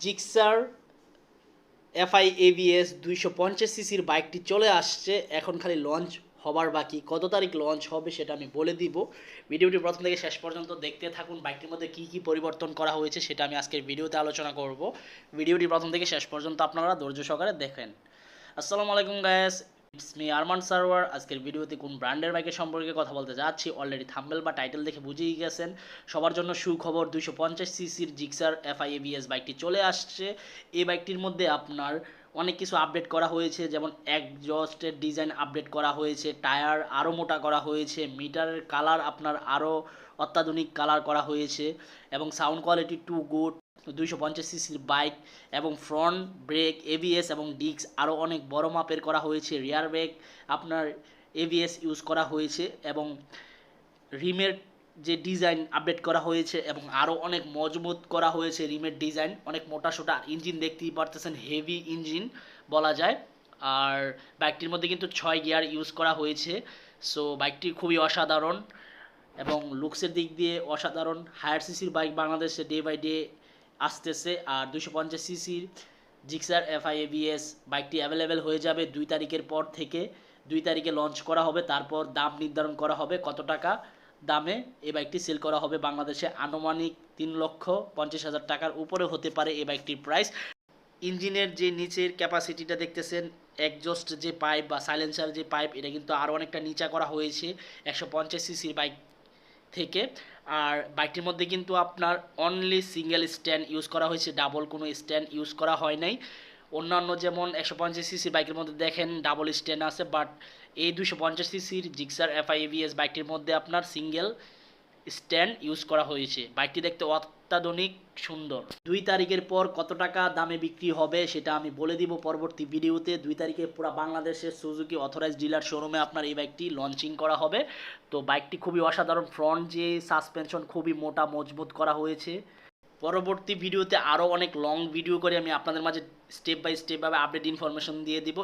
Gixxer FI ABS দুইশো পঞ্চাশ সিসির বাইকটি চলে আসছে। এখন খালি লঞ্চ হবার বাকি। কত তারিখ লঞ্চ হবে সেটা আমি বলে দিব। ভিডিওটি প্রথম থেকে শেষ পর্যন্ত দেখতে থাকুন। বাইকটির মধ্যে কী কী পরিবর্তন করা হয়েছে সেটা আমি আজকের ভিডিওতে আলোচনা করব। ভিডিওটি প্রথম থেকে শেষ পর্যন্ত আপনারা ধৈর্য সহকারে দেখেন। আসসালামু আলাইকুম গায়েস ইটস আরমান সার্ভার আজকের ভিডিওতে কোন ব্র্যান্ডের বাইকের সম্পর্কে কথা বলতে যাচ্ছি অলরেডি থাম্বেল বা টাইটেল দেখে বুঝেই গেছেন। সবার জন্য সুখবর, দুইশো পঞ্চাশ সিসির জিক্সার এফআইএবিএস বাইকটি চলে আসছে। এই বাইকটির মধ্যে আপনার অনেক কিছু আপডেট করা হয়েছে, যেমন একজস্টের ডিজাইন আপডেট করা হয়েছে টায়ার আরও মোটা করা হয়েছে মিটারের কালার আপনার আরও অত্যাধুনিক কালার করা হয়েছে, এবং সাউন্ড কোয়ালিটি টু গুড দুইশো পঞ্চাশ সিসির বাইক এবং ফ্রন্ট ব্রেক এবিএস এবং ডিস্ক আরও অনেক বড় মাপের করা হয়েছে রিয়ার ব্রেক আপনার এবিএস ইউজ করা হয়েছে, এবং রিমের যে ডিজাইন আপডেট করা হয়েছে এবং আরও অনেক মজবুত করা হয়েছে রিমের ডিজাইন। অনেক মোটা সোটা ইঞ্জিন দেখতেই পারতেছেন, হেভি ইঞ্জিন বলা যায়। আর বাইকটির মধ্যে কিন্তু ছয় গিয়ার ইউজ করা হয়েছে। সো বাইকটি খুবই অসাধারণ এবং লুকসের দিক দিয়ে অসাধারণ। হায়ার সিসির বাইক বাংলাদেশে ডে বাই ডে আসতেছে আর দুশো পঞ্চাশ সিসির জিক্সার এফআইএবিএস বাইকটি অ্যাভেলেবেল হয়ে যাবে দুই তারিখের পর থেকে। দুই তারিখে লঞ্চ করা হবে, তারপর দাম নির্ধারণ করা হবে কত টাকা। দামে এই বাইকটি সেল করা হবে বাংলাদেশে আনুমানিক তিন লক্ষ পঞ্চাশ হাজার টাকার উপরে হতে পারে এই বাইকটির প্রাইস ইঞ্জিনের যে নিচের ক্যাপাসিটিটা দেখতেছেন একজস্ট যে পাইপ বা সাইলেন্সার যে পাইপ এটা কিন্তু আরও অনেকটা নিচা করা হয়েছে একশো পঞ্চাশ সিসির বাইক থেকে। আর বাইকটির মধ্যে কিন্তু আপনার অনলি সিঙ্গেল স্ট্যান্ড ইউজ করা হয়েছে ডাবল কোনো স্ট্যান্ড ইউজ করা হয় নাই। অন্যান্য যেমন একশো পঞ্চাশ সিসির বাইকের মধ্যে দেখেন ডাবল স্ট্যান্ড আছে বাট এই দুশো পঞ্চাশ সিসির জিক্সার এফআইভিএস বাইকটির মধ্যে আপনার সিঙ্গেল স্ট্যান্ড ইউজ করা হয়েছে। বাইকটি দেখতে অত্যাধুনিক, সুন্দর। দুই তারিখের পর কত টাকা দামে বিক্রি হবে সেটা আমি বলে দিব পরবর্তী ভিডিওতে। দুই তারিখে পুরো বাংলাদেশের সুজুকি অথরাইজ ডিলার শোরুমে আপনার এই বাইকটি লঞ্চিং করা হবে। তো বাইকটি খুবই অসাধারণ ফ্রন্ট যে সাসপেনশন খুবই মোটা, মজবুত করা হয়েছে। পরবর্তী ভিডিওতে আরও অনেক লং ভিডিও করে আমি আপনাদের মাঝে স্টেপ বাই স্টেপভাবে আপডেট ইনফরমেশন দিয়ে দিব।